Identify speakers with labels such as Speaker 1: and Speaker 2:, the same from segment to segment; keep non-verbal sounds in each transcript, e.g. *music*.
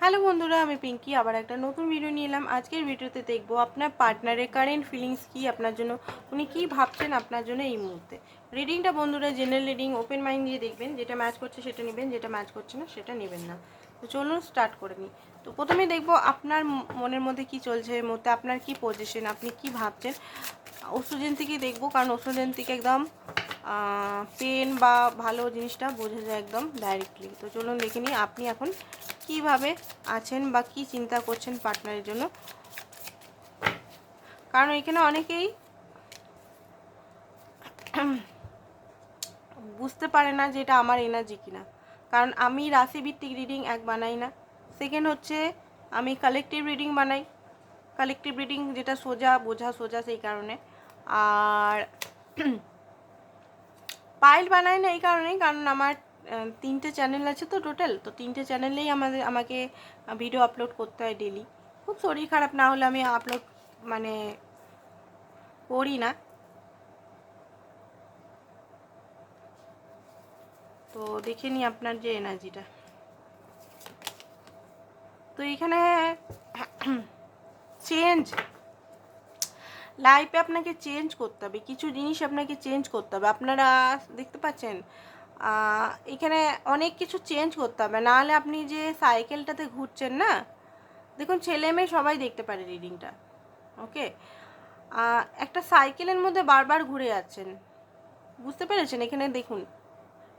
Speaker 1: Hello বন্ধুরা, আমি পিঙ্কি। আবার একটা নতুন ভিডিও নিয়ে এলাম। আজকের ভিডিওতে দেখব আপনার পার্টনারের কারেন্ট ফিলিংস কি, আপনার জন্য, উনি কি ভাবছেন আপনার জন্য এই মুহূর্তে। রিডিংটা বন্ধুরা জেনারেল রিডিং ওপেন মাইন্ড দিয়ে দেখবেন। যেটা ম্যাচ করছে সেটা নেবেন, যেটা ম্যাচ করছে না সেটা নেবেন না। তো চলুন স্টার্ট করে নিই। তো প্রথমে দেখব আপনার মনের মধ্যে কি চলছে এই মুহূর্তে, আপনার কি পজিশন আপনি কি ভাবছেন? ওষুধেন থেকে দেখব, কারণ ওষুধেন থেকে একদম পেন বা ভালো জিনিসটা বোঝা যায় একদম ডাইরেক্টলি তো চলুন দেখে নিই, আপনি এখন কীভাবে আছেন বা কি চিন্তা করছেন পার্টনারের জন্য? কারণ এখানে অনেকেই বুঝতে পারে না যে এটা আমার এনার্জি কিনা। কারণ আমি রাশিভিত্তিক রিডিং এক বানাই না। সেকেন্ড হচ্ছে আমি কালেকটিভ রিডিং বানাই। কালেকটিভ রিডিং যেটা সোজা, বোঝা সোজা সেই কারণে। আর *clears throat* পাইল বানাই না এই কারণেই, কারণ আমার তিনটে চ্যানেল আছে তো টোটাল তো তিনটে চ্যানেলেই আমাদের, আমাকে ভিডিও আপলোড করতে হয় ডেলি খুব শরীর খারাপ, না হলে আমি আপলোড মানে করি না। তো দেখে নিই আপনার যে এনার্জিটা তো এখানে *clears throat* চেঞ্জ লাইফে আপনাকে চেঞ্জ করতে হবে, কিছু জিনিস আপনাকে চেঞ্জ করতে হবে। আপনারা দেখতে পাচ্ছেন? এখানে অনেক কিছু চেঞ্জ করতে হবে। নাহলে আপনি যে সাইকেলটাতে ঘুরছেন না, দেখুন ছেলে মেয়ে সবাই দেখতে পারে রিডিংটা ওকে একটা সাইকেলের মধ্যে বারবার ঘুরে যাচ্ছেন, বুঝতে পেরেছেন? এখানে দেখুন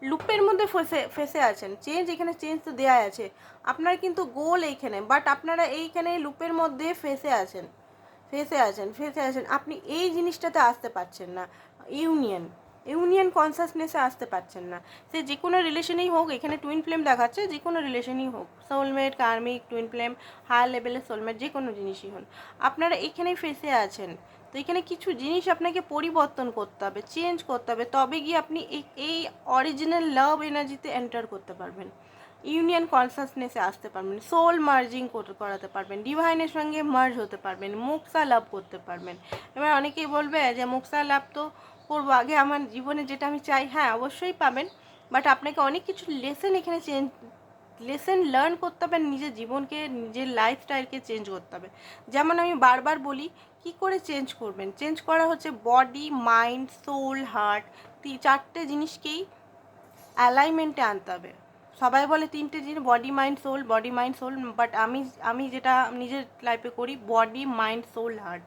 Speaker 1: লুপের মধ্যে ফেসে ফেসে আছেন চেঞ্জ এখানে চেঞ্জ তো দেওয়া আছে। আপনার কিন্তু গোল এইখানে বাট আপনারা এইখানে লুপের মধ্যে ফেসে আছেন ফেসে আছেন ফেসে আছেন। আপনি এই জিনিসটাতে আসতে পারছেন না ইউনিয়ন ইউনিয়ন কনসাসনেসে আসতে পারছেন না। সে যে কোনো রিলেশনেই হোক, এখানে টুইন ফ্লেম দেখাচ্ছে, যে কোনো রিলেশনই হোক। Soulmate karmic twin flame higher লেভেলের সোলমেট যে কোনো জিনিসই হন আপনারা এখানেই ফেসে আছেন। তো এখানে কিছু জিনিস আপনাকে পরিবর্তন করতে হবে চেঞ্জ করতে হবে। তবে গিয়ে আপনি এই এই অরিজিনাল লাভ এনার্জিতে এন্টার করতে পারবেন। ইউনিয়ন কনসাসনেসে আসতে পারবেন, সোল মার্জিং করাতে পারবেন, ডিভাইনের সঙ্গে মার্জ হতে পারবেন, মুক্সা লাভ করতে পারবেন। এবার অনেকেই বলবে যে মুক্সা লাভ তো করব। আগে আমার জীবনে যেটা আমি চাই হ্যাঁ অবশ্যই পাবেন বাট আপনাকে অনেক কিছু লেসেন এখানে চেঞ্জ লেসেন লার্ন করতে হবে, নিজের জীবনকে, নিজের লাইফস্টাইলকে চেঞ্জ করতে হবে। যেমন আমি বারবার বলি, কি করে চেঞ্জ করবেন? চেঞ্জ করা হচ্ছে বডি মাইন্ড সোল হার্ট চারটে জিনিসকেই অ্যালাইনমেন্টে আনতে হবে। সবাই বলে তিনটে জিনিস body mind soul body mind soul but আমি আমি যেটা নিজের লাইফে করি বডি মাইন্ড সোল হার্ট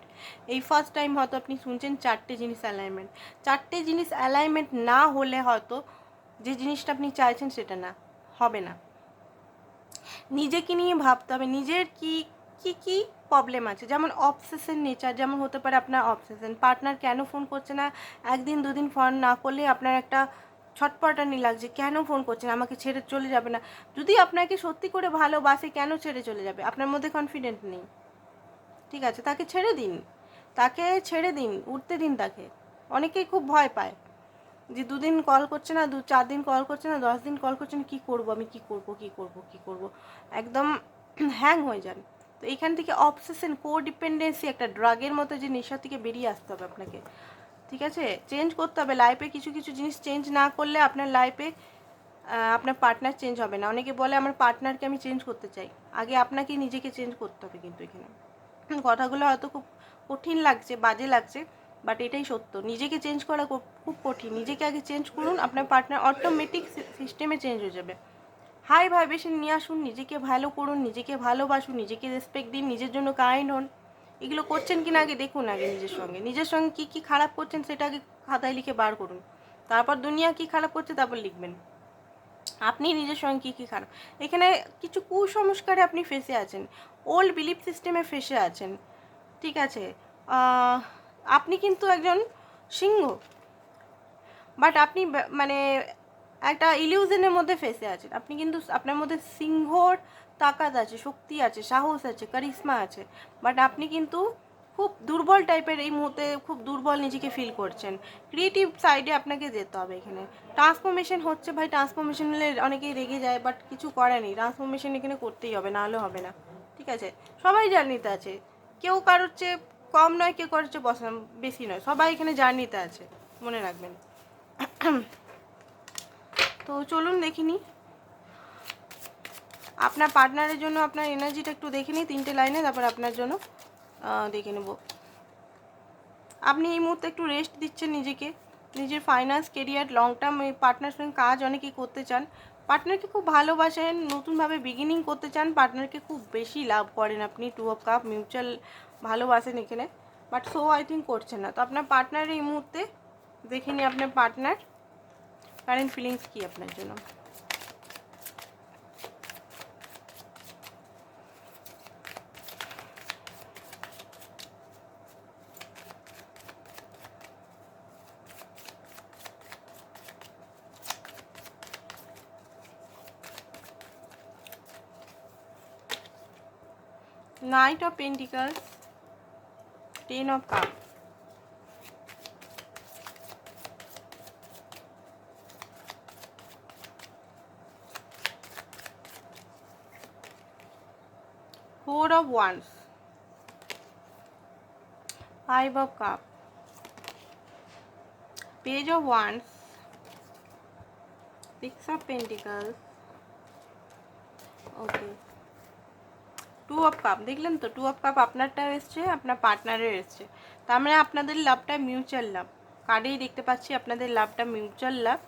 Speaker 1: এই ফার্স্ট টাইম হয়তো আপনি শুনছেন চারটে জিনিস অ্যালাইনমেন্ট চারটে জিনিস অ্যালাইনমেন্ট না হলে হয়তো যে জিনিসটা আপনি চাইছেন সেটা না, হবে না। নিজেকে নিয়ে ভাবতে হবে, নিজের কি কি কি প্রবলেম আছে? যেমন অবসেশন নেচার যেমন হতে পারে আপনার অবসেশন পার্টনার কেন ফোন করছে না? একদিন দুদিন ফোন না করলে আপনার একটা ছটপটানি লাগছে, কেন ফোন করছেন? আমাকে ছেড়ে চলে যাবে না। যদি আপনাকে সত্যি করে ভালোবাসে, কেন ছেড়ে চলে যাবে? আপনার মধ্যে কনফিডেন্ট নেই। ঠিক আছে, তাকে ছেড়ে দিন। তাকে ছেড়ে দিন, উঠতে দিন তাকে। অনেকেই খুব ভয় পায় যে দুদিন কল করছে না, দু, চার দিন কল করছে না, দশ দিন কল করছে না, কী করব আমি, কী করব কী করব কী করব? একদম *clears throat* হ্যাং হয়ে যান। তো এখান থেকে অবসেশন কো ডিপেন্ডেন্সি একটা ড্রাগের মতো যে নেশা থেকে বেরিয়ে আসতে হবে আপনাকে। ঠিক আছে? চেঞ্জ করতে হবে। লাইফে কিছু কিছু জিনিস চেঞ্জ না করলে আপনার লাইফে আপনার পার্টনার চেঞ্জ হবে না। অনেকে বলে, আমার পার্টনারকে আমি চেঞ্জ করতে চাই। আগে আপনাকে নিজেকে চেঞ্জ করতে হবে কিন্তু এখানে। কথাগুলো হয়তো খুব কঠিন লাগছে, বাজে লাগছে বাট এটাই সত্য। নিজেকে চেঞ্জ করা খুব কঠিন। নিজেকে আগে চেঞ্জ করুন, আপনার পার্টনার অটোমেটিক সিস্টেমে চেঞ্জ হয়ে যাবে। হাই ভাইব্রেশন নিয়ে আসুন। নিজেকে ভালো করুন, নিজেকে ভালোবাসুন, নিজেকে রেসপেক্ট দিন, নিজের জন্য কাইন্ড হন। এগুলো করছেন কি না আগে দেখুন আগে নিজের সঙ্গে। নিজের সঙ্গে কী কী খারাপ করছেন সেটা আগে খাতায় লিখে বার করুন। তারপর দুনিয়া কী খারাপ করছে তারপর লিখবেন। আপনি নিজের সঙ্গে কী কী খারাপ। এখানে কিছু কুসংস্কারে আপনি ফেসে আছেন। ওল্ড বিলিফ সিস্টেমে ফেসে আছেন। ঠিক আছে? আপনি কিন্তু একজন সিংহ। বাট আপনি মানে একটা ইলিউজনের মধ্যে ফেসে আছেন। আপনি কিন্তু আপনার মধ্যে সিংহর তাকাত আছে, শক্তি আছে, সাহস আছে কারিশ্মা আছে। বাট আপনি কিন্তু খুব দুর্বল টাইপের এই মুহূর্তে খুব দুর্বল নিজেকে ফিল করছেন। ক্রিয়েটিভ সাইডে আপনাকে যেতে হবে এখানে। ট্রান্সফরমেশন হচ্ছে ভাই ট্রান্সফরমেশন হলে অনেকেই রেগে যায় বাট কিছু করে নেই। ট্রান্সফরমেশন এখানে করতেই হবে, নাহলে হবে না। ঠিক আছে? সবাই জার্নিতে আছে। কেউ কারোর চেয়ে কম নয়, কেউ কারোর চেয়ে বেশি নয়। সবাই এখানে জার্নিতে আছে। মনে রাখবেন। *clears throat* তো চলুন দেখিনি আপনার পার্টনারের জন্য আপনার এনার্জিটা একটু দেখে নিই, তিনটে লাইনে, তারপর আপনার জন্য দেখে নেব। আপনি এই মুহূর্তে একটু রেস্ট দিচ্ছেন নিজেকে, নিজের ফাইন্যান্স কেরিয়ার লং টার্ম এই পার্টনার সঙ্গে কাজ অনেকেই করতে চান। পার্টনারকে খুব ভালোবাসেন, নতুনভাবে বিগিনিং করতে চান পার্টনারকে খুব বেশি লাভ করেন আপনি টু অফ কাপ মিউচুয়াল ভালোবাসেন এখানে বাট সো আই থিঙ্ক করছেন না। তো আপনার পার্টনার এই মুহূর্তে দেখে নিই, আপনার পার্টনার কারেন্ট ফিলিংস কী আপনার জন্য? Knight of Pentacles, Ten of Cups. Four of Wands, Five of Cups, Page of Wands, Six of Pentacles. Okay. Two of cup দেখলেন তো? টু অফ কাপ আপনারটাও এসছে, আপনার পার্টনারের এসছে। তার মানে আপনাদের লাভটা মিউচুয়াল লাভ কার্ডেই দেখতে পাচ্ছি আপনাদের লাভটা মিউচুয়াল লাভ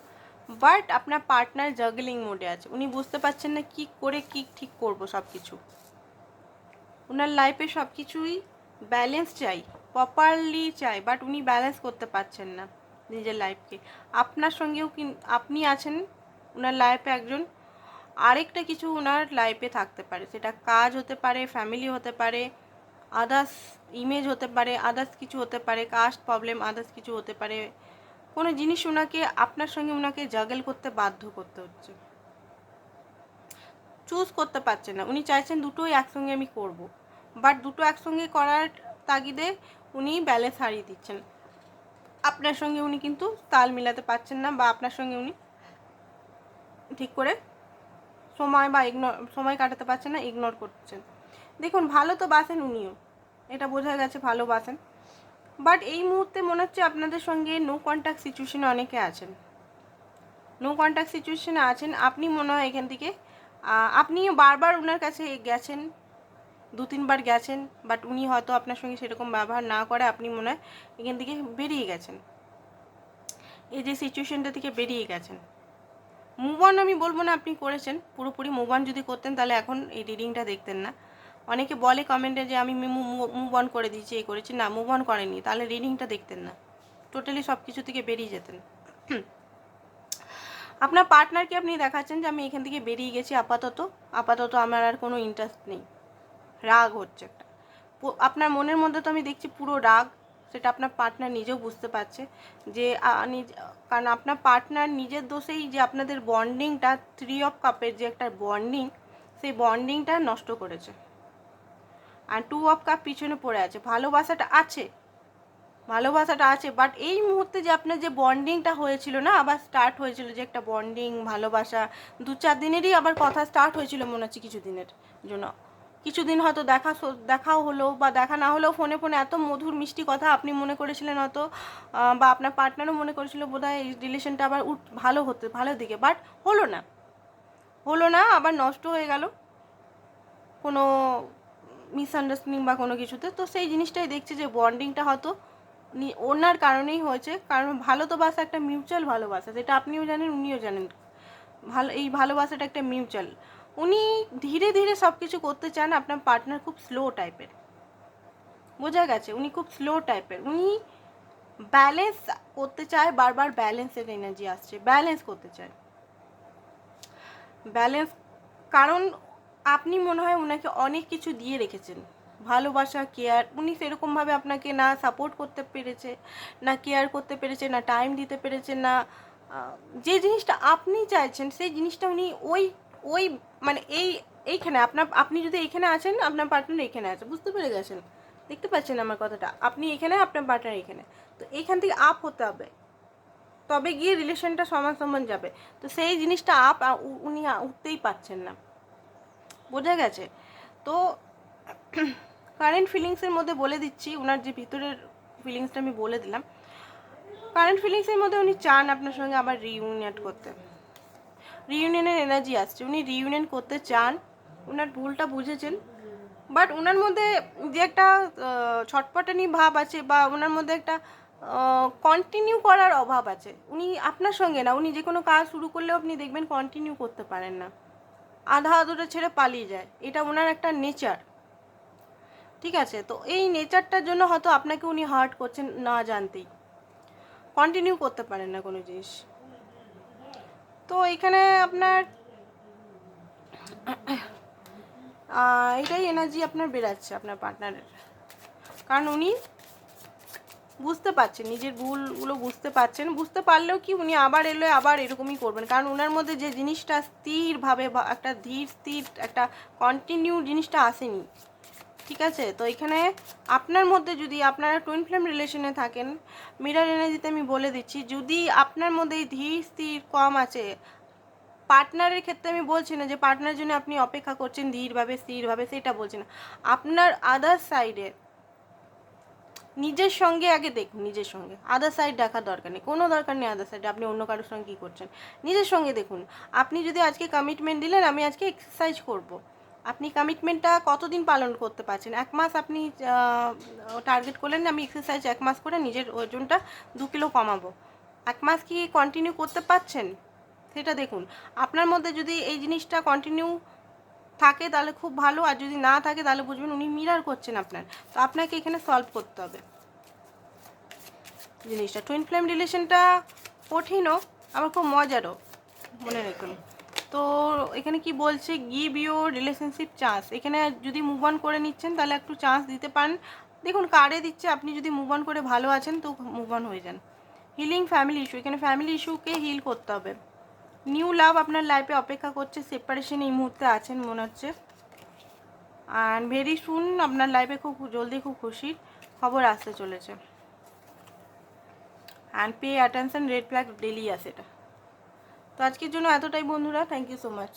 Speaker 1: বাট আপনার পার্টনার জাগলিং মোডে আছে। উনি বুঝতে পারছেন না কি করে কি ঠিক করব সব কিছু ওনার লাইফে সব কিছুই ব্যালেন্স চাই প্রপারলি চাই বাট উনি ব্যালেন্স করতে পারছেন না নিজের লাইফকে আপনার সঙ্গেও আপনি আছেন ওনার লাইফে একজন আরেকটা কিছু ওনার লাইফে থাকতে পারে। সেটা কাজ হতে পারে ফ্যামিলি হতে পারে আদার্স ইমেজ হতে পারে আদার্স কিছু হতে পারে কাস্ট প্রবলেম আদার্স কিছু হতে পারে। কোনো জিনিস ওনাকে, আপনার সঙ্গে ওনাকে জাগল করতে বাধ্য করতে হচ্ছে। চুজ করতে পারছেন না। উনি চাইছেন দুটোই একসঙ্গে আমি করব। বাট দুটো একসঙ্গে করার তাগিদে উনি ব্যালেন্স হারিয়ে দিচ্ছেন। আপনার সঙ্গে উনি কিন্তু তাল মিলাতে পারছেন না বা আপনার সঙ্গে উনি ঠিক করে সময় বা ইগনোর সময় কাটাতে পারছেন না ইগনোর করছেন। দেখুন, ভালো তো বাসেন উনিও। এটা বোঝা গেছে, ভালো বাসেন। বাট এই মুহূর্তে মনে হচ্ছে আপনাদের সঙ্গে নো কন্ট্যাক্ট সিচুয়েশনে অনেকে আছেন। নো কন্ট্যাক্ট সিচুয়েশনে আছেন। আপনি মনে হয় এখান থেকে আপনিও বারবার ওনার কাছে গেছেন, দু, তিনবার গেছেন বাট উনি হয়তো আপনার সঙ্গে সেরকম ব্যবহার না করে আপনি মনে হয় এখান থেকে বেরিয়ে গেছেন। এই যে সিচুয়েশনটা থেকে বেরিয়ে গেছেন। মুভ অন আমি বলব না, আপনি করেছেন। পুরোপুরি মুভ অন যদি করতেন, তাহলে এখন এই রিডিংটা দেখতেন না। অনেকে বলে কমেন্টে যে, আমি মুভ অন করে দিয়েছি, এই করেছি। না মুভ অন করেনি তাহলে রিডিংটা দেখতেন না। টোটালি সব কিছু থেকে বেরিয়ে যেতেন। আপনার পার্টনারকে আপনি দেখাচ্ছেন যে, আমি এখান থেকে বেরিয়ে গেছি আপাতত। আপাতত আমার আর কোনো ইন্টারেস্ট নেই। রাগ হচ্ছে একটা। আপনার মনের মধ্যে তো আমি দেখছি পুরো রাগ। সেটা আপনার পার্টনার নিজেও বুঝতে পারছে যে কারণ আপনার পার্টনার নিজের দোষেই যে আপনাদের বন্ডিংটা থ্রি অফ কাপের যে একটা বন্ডিং সেই বন্ডিংটা নষ্ট করেছে। আর টু অফ কাপ পিছনে পড়ে আছে। ভালোবাসাটা আছে। ভালোবাসাটা আছে বাট এই মুহূর্তে যে আপনার যে বন্ডিংটা হয়েছিল না, আবার স্টার্ট হয়েছিল যে একটা বন্ডিং ভালোবাসা দু চার দিনেরই আবার কথা স্টার্ট হয়েছিল মনে হচ্ছে কিছু দিনের জন্য। কিছুদিন হয়তো দেখা দেখাও হলো বা দেখা না হলেও ফোনে ফোনে এত মধুর মিষ্টি কথা আপনি মনে করেছিলেন হয়তো বা আপনার পার্টনারও মনে করেছিল বোধহয় এই রিলেশনটা আবার উঠ, ভালো হতে ভালো দিকে। বাট হলো না। হলো না, আবার নষ্ট হয়ে গেল। কোনো মিসআন্ডারস্ট্যান্ডিং বা কোনো কিছুতে। তো সেই জিনিসটাই দেখছি যে বন্ডিংটা হয়তো ওনার কারণেই হয়েছে। কারণ ভালো তো বাসা একটা মিউচুয়াল ভালোবাসা, যেটা আপনিও জানেন, উনিও জানেন। ভালো, এই ভালোবাসাটা একটা মিউচুয়াল। উনি ধীরে ধীরে সব কিছু করতে চান, আপনার পার্টনার খুব স্লো টাইপের বোঝা গেছে? উনি খুব স্লো টাইপের উনি ব্যালেন্স করতে চায়, বারবার ব্যালেন্সের এনার্জি আসছে। ব্যালেন্স করতে চায়। ব্যালেন্স কারণ আপনি মনে হয় ওনাকে অনেক কিছু দিয়ে রেখেছেন। ভালোবাসা কেয়ার উনি সেরকমভাবে আপনাকে না সাপোর্ট করতে পেরেছে, না কেয়ার করতে পেরেছে, না টাইম দিতে পেরেছে, না যে জিনিসটা আপনি চাইছেন, সেই জিনিসটা উনি ওই ওই মানে এই, এইখানে আপনার, আপনি যদি এইখানে আছেন, আপনার পার্টনার এইখানে আছে, বুঝতে পেরে গেছেন? দেখতে পাচ্ছেন আমার কথাটা? আপনি এখানে আপনার পার্টনার এখানে তো এইখান থেকে আপ হতে হবে। তবে গিয়ে রিলেশনটা সমান সমান যাবে। তো সেই জিনিসটা আপ উনি উঠতেই পারছেন না। বোঝা গেছে? তো *clears throat* কারেন্ট ফিলিংসের মধ্যে বলে দিচ্ছি ওনার যে ভিতরের ফিলিংসটা আমি বলে দিলাম। কারেন্ট ফিলিংসের মধ্যে উনি চান আপনার সঙ্গে আবার রিইউনিয়ন করতে। রিইউনিয়নের এনার্জি আসছে। উনি রিউনিয়ন করতে চান ওনার ভুলটা বুঝেছেন। বাট ওনার মধ্যে যে একটা ছটপটানি ভাব আছে বা ওনার মধ্যে একটা কন্টিনিউ করার অভাব আছে। উনি আপনার সঙ্গে না, উনি যে কোনো কাজ শুরু করলেও আপনি দেখবেন কন্টিনিউ করতে পারেন না। আধা আধুটা ছেড়ে পালিয়ে যায়। এটা ওনার একটা নেচার ঠিক আছে? তো এই নেচারটার জন্য হয়তো আপনাকে উনি হার্ট করছেন না জানতেই। কন্টিনিউ করতে পারেন না কোনো জিনিস। তো এখানে আপনার এটাই এনার্জি আপনার বেরাচ্ছে আপনার পার্টনারের কারণ উনি বুঝতে পারছেন, নিজের ভুলগুলো বুঝতে পারছেন। বুঝতে পারলেও কি উনি আবার এলে, আবার এরকমই করবেন। কারণ ওনার মধ্যে যে জিনিসটা স্থিরভাবে একটা ধীর স্থির একটা কন্টিনিউ জিনিসটা আসেনি। ঠিক আছে? তো এখানে আপনার মধ্যে যদি আপনারা টুইন ফ্লেম রিলেশনে থাকেন মিরার এনার্জিতে আমি বলে দিচ্ছি, যদি আপনার মধ্যে ধীর স্থির কম আছে পার্টনারের ক্ষেত্রে আমি বলছি না যে পার্টনারের জন্য আপনি অপেক্ষা করছেন ধীরভাবে, স্থিরভাবে, সেটা বলছি না। আপনার আদার সাইডে নিজের সঙ্গে আগে দেখুন, নিজের সঙ্গে। আদার সাইড দেখার দরকার নেই। কোনো দরকার নেই আদার সাইডে আপনি অন্য কারোর সঙ্গে কী করছেন? নিজের সঙ্গে দেখুন। আপনি যদি আজকে কমিটমেন্ট দিলেন, আমি আজকে এক্সারসাইজ করব। আপনি কমিটমেন্টটা কতদিন পালন করতে পারছেন? এক মাস আপনি টার্গেট করলেন আমি এক্সারসাইজ এক মাস করে নিজের ওজনটা দু কিলো কমাবো। এক মাস কি কন্টিনিউ করতে পারছেন? সেটা দেখুন। আপনার মধ্যে যদি এই জিনিসটা কন্টিনিউ থাকে তাহলে খুব ভালো, আর যদি না থাকে তাহলে বুঝবেন উনি মিরার করছেন আপনার। তো আপনাকে এখানে সলভ করতে হবে। জিনিসটা। টুইন ফ্লেম রিলেশনটা কঠিনও, আবার খুব মজারও। মনে রাখুন। তো এখানে কি বলছে গিভ ইউর রিলেশনশিপ চান্স এখানে যদি মুভ অন করে নিচ্ছেন, তাহলে একটু চান্স দিতে পারেন। দেখুন, কারে দিচ্ছে, আপনি যদি মুভ অন করে ভালো আছেন, তো মুভ অন হয়ে যান। হিলিং ফ্যামিলি ইস্যু এখানে ফ্যামিলি ইস্যুকে হিল করতে হবে। নিউ লাভ আপনার লাইফে অপেক্ষা করছে সেপারেশন এই মুহূর্তে আছেন মনে হচ্ছে। অ্যান্ড ভেরি সুন আপনার লাইফে খুব জলদি খুব খুশির খবর আসতে চলেছে। And pay attention red flag daily আছে এটা। তো আজকের জন্য এতটাই বন্ধুরা থ্যাংক ইউ সো মাচ